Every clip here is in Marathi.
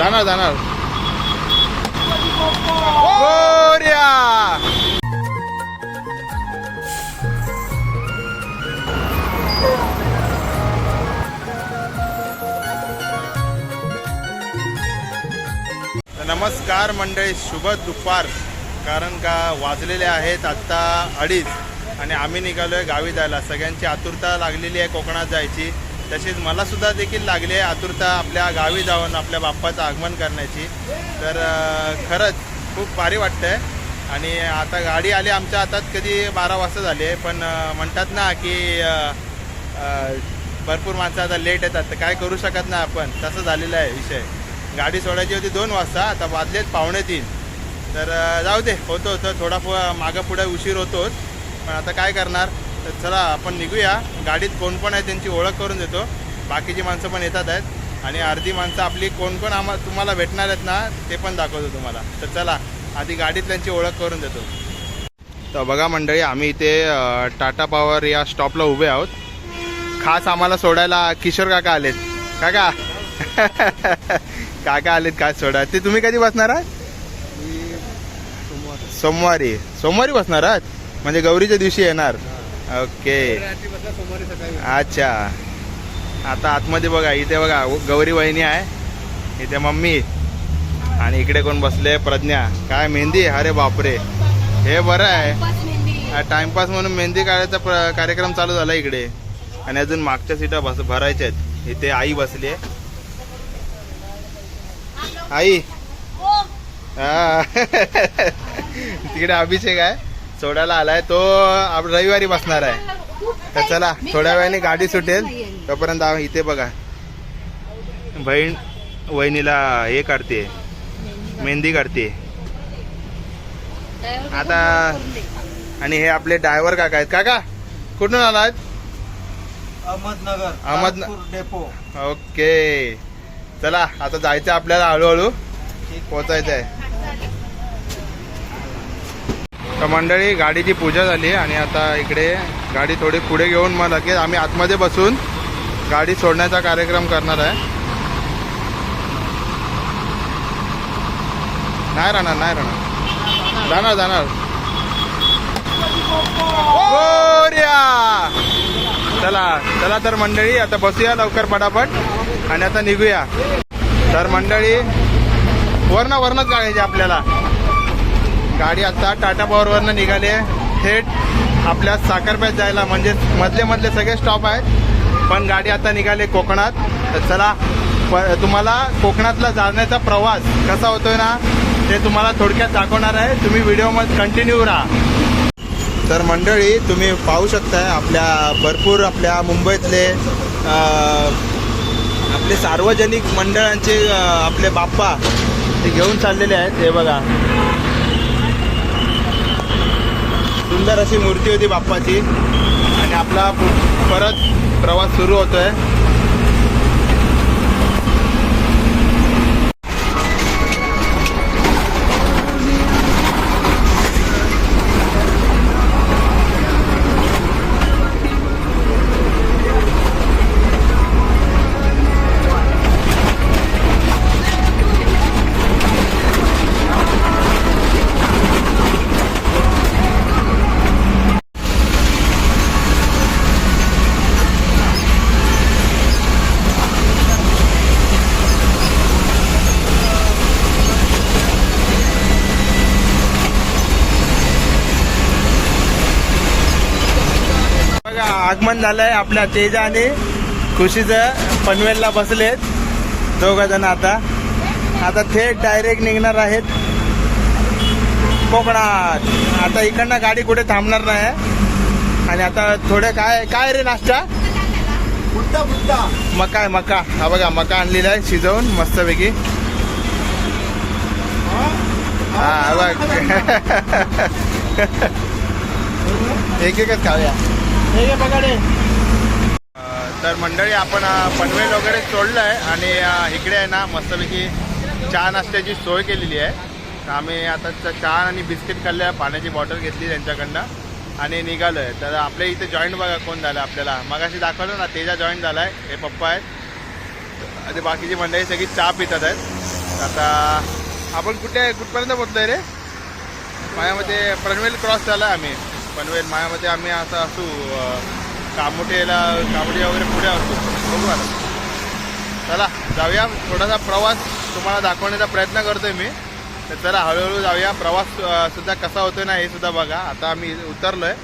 जाणार जाणार. नमस्कार मंडळी शुभ दुपार. कारण का वाजलेले आहेत आत्ता अडीच आणि आम्ही निघालो आहे गावी जायला. सगळ्यांची आतुरता लागलेली आहे कोकणात जायची. तसेच मलासुद्धा देखील लागले आतुरता आपल्या गावी जाऊन आपल्या बाप्पाचं आगमन करण्याची. तर खरंच खूप भारी वाटतं आहे आणि आता गाडी आली आमच्या हातात कधी बारा वाजता झाले पण म्हणतात ना की भरपूर माणसं आता लेट येतात तर काय करू शकत नाही आपण? तसं झालेलं आहे विषय. गाडी सोडायची होती दोन वाजता आता वाजलेत पावणे तीन. तर जाऊ दे होतो होतं थोडा मागं पुढे उशीर होतोच. पण आता काय करणार? तर चला आपण निघूया. गाडीत कोण कोण आहे त्यांची ओळख करून देतो. बाकीची माणसं पण येतात आहेत. आणि अर्धी माणसं आपली कोण कोण आम्हा तुम्हाला भेटणार आहेत ना ते पण दाखवतो तुम्हाला. तर चला आधी गाडीतल्यांची ओळख करून देतो. तर बघा मंडळी आम्ही इथे टाटा पॉवर या स्टॉपला उभे आहोत. खास आम्हाला सोडायला किशोर काका आलेत. काका. काका आलेत खास सोडा ते तुम्ही कधी बसणार आहात? सोमवारी. सोमवारी. बसणार आहात? म्हणजे गौरीच्या दिवशी येणार. ओके. अच्छा. आता आतमध्ये बघा इथे बघा गौरी वहिनी आहे. इथे मम्मी. आणि इकडे कोण बसले? प्रज्ञा. काय मेहंदी? अरे बापरे. हे बरं आहे. टाइमपास म्हणून मेहंदी काढायचा प्र- कार्यक्रम चालू झाला इकडे. आणि अजून मागच्या सीटा बस भरायच्या आहेत. इथे आई बसली आहे. आई. हा. तिकडे अभिषेक आहे. सोडायला आलाय तो रविवारी बसणार आहे. तर चला थोड्या वेळाने गाडी सुटेल. तोपर्यंत इथे बघा. बहीण वहिनीला हे काढते मेहंदी काढते आता आणि हे आपले ड्रायव्हर काका आहेत. काका कुठून आलात? अहमदनगर अहमदन- नागपूर डेपो. ओके. चला आता जायचं आपल्याला हळूहळू. पोचायचं आहे. तर मंडळी गाडीची पूजा झाली आणि आता इकडे गाडी थोडी पुढे घेऊन मग लगेच आम्ही आतमध्ये बसून गाडी सोडण्याचा कार्यक्रम करणार आहे. नाही राहणार नाही राहणार. जाणार जाणार. चला चला तर मंडळी आता बसूया लवकर पटापट आणि आता निघूया. तर मंडळी वरनं वरनच गाडायची आपल्याला. गाडी आता टाटा पॉवरवरनं निघाली आहे. थेट आपल्या साखरप्यात जायला म्हणजे मधले मधले सगळे स्टॉप आहेत. पण गाडी आता निघाली कोकणात. तर चला प- तुम्हाला कोकणातला जाण्याचा प्रवास कसा होतोय ना ते तुम्हाला थोडक्यात दाखवणार आहे. तुम्ही व्हिडिओमध्ये कंटिन्यू राहा. तर मंडळी तुम्ही पाहू शकताय आपल्या भरपूर आपल्या मुंबईतले आपले सार्वजनिक मंडळांचे आपले बाप्पा ते घेऊन चाललेले आहेत. हे बघा. सुंदर अशी मूर्ती होती बाप्पाची. आणि आपला परत प्रवास सुरू होतोय. बघा आगमन झालंय आपल्या तेजा आणि खुशीचं पनवेलला बसलेत दोघ जण आता. आता थेट डायरेक्ट निघणार आहेत कोकणात. आता इकडनं गाडी कुठे थांबणार नाही. आणि आता थोडे काय काय रे नाश्ता? मका आहे मका. हा बघा मका आणलेला आहे शिजवून मस्तपैकी. हा बघ. एक एकच खाऊया. तर मंडळी आपण पनवेल वगैरे सोडलं आहे आणि इकडे आहे ना मस्तपैकी चहा नाश्त्याची सोय केलेली आहे. तर आम्ही आता चहा आणि बिस्किट खाल्ल्या पाण्याची बॉटल घेतली त्यांच्याकडनं आणि निघालो आहे तर आपल्या इथे जॉईंट बघा कोण झालं आपल्याला. मगाशी दाखवलं ना तेजा जॉईंट झाला आहे हे पप्पा आहेत. आणि बाकीची मंडळी सगळी चहा पितात आहेत. आता आपण कुठे कुठपर्यंत पोहोचलोय रे? माझ्यामध्ये पनवेल क्रॉस झाला आम्ही. पनवेल मायामध्ये आम्ही असं असू कामोटेला कामोठेला वगैरे पुढे असू. बघू आता. चला जाऊया. थोडासा प्रवास तुम्हाला दाखवण्याचा प्रयत्न करतोय मी. तर चला हळूहळू जाऊया. प्रवास सुद्धा कसा होतोय ना हे सुद्धा बघा. आता आम्ही उतरलोय.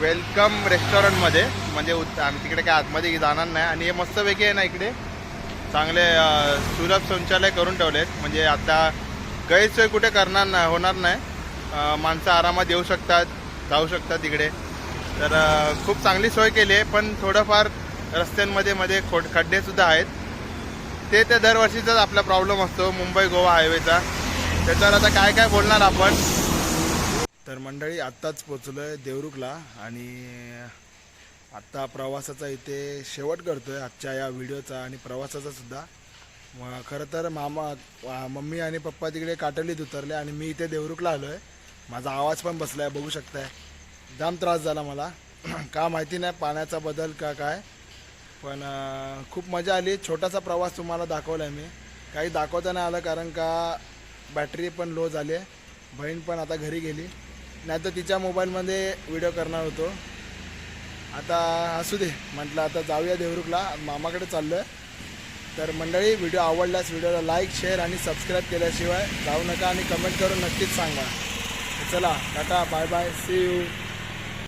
वेलकम रेस्टॉरंटमध्ये. म्हणजे उत आम्ही तिकडे काय आतमध्ये जाणार नाही. आणि हे मस्तपैकी आहे ना इकडे. चांगले सुलभ शौचालय करून ठेवलेत. म्हणजे आता गैरसोय कुठे करणार नाही होणार नाही. माणसं आरामात येऊ शकतात. जाऊ शकता तिकडे. तर खूप चांगली सोय केली आहे पण थोडंफार रस्त्यांमध्ये मध्ये खोड खड्डेसुद्धा आहेत. ते त्या दरवर्षीचाच आपला प्रॉब्लेम असतो मुंबई गोवा हायवेचा. त्याच्यावर आता काय काय बोलणार आपण? तर मंडळी आत्ताच पोचलो आहे देवरुखला आणि आत्ता प्रवासाचा इथे शेवट करतो आहे आजच्या या व्हिडिओचा आणि प्रवासाचा सुद्धा. खरं तर मामा मम्मी आणि पप्पा तिकडे काटलीत उतरले आणि मी इथे देवरुखला आलो आहे माझा आवाज पण बसला आहे बघू शकताय. जाम त्रास झाला मला. का माहिती नाही पाण्याचा बदल का काय. पण खूप मजा आली. छोटासा प्रवास तुम्हाला दाखवला आहे मी. काही दाखवता नाही आलं कारण का बॅटरी पण लो झाली आहे. बहीण पण आता घरी गेली. नाही तर तिच्या मोबाईलमध्ये व्हिडिओ करणार होतो. आता असू दे म्हटलं आता जाऊया देवरुखला. मामाकडे चाललो आहे तर मंडळी व्हिडिओ आवडल्यास व्हिडिओला लाईक शेअर आणि सबस्क्राईब केल्याशिवाय जाऊ नका आणि कमेंट करून नक्कीच सांगा. चला tata bye bye see you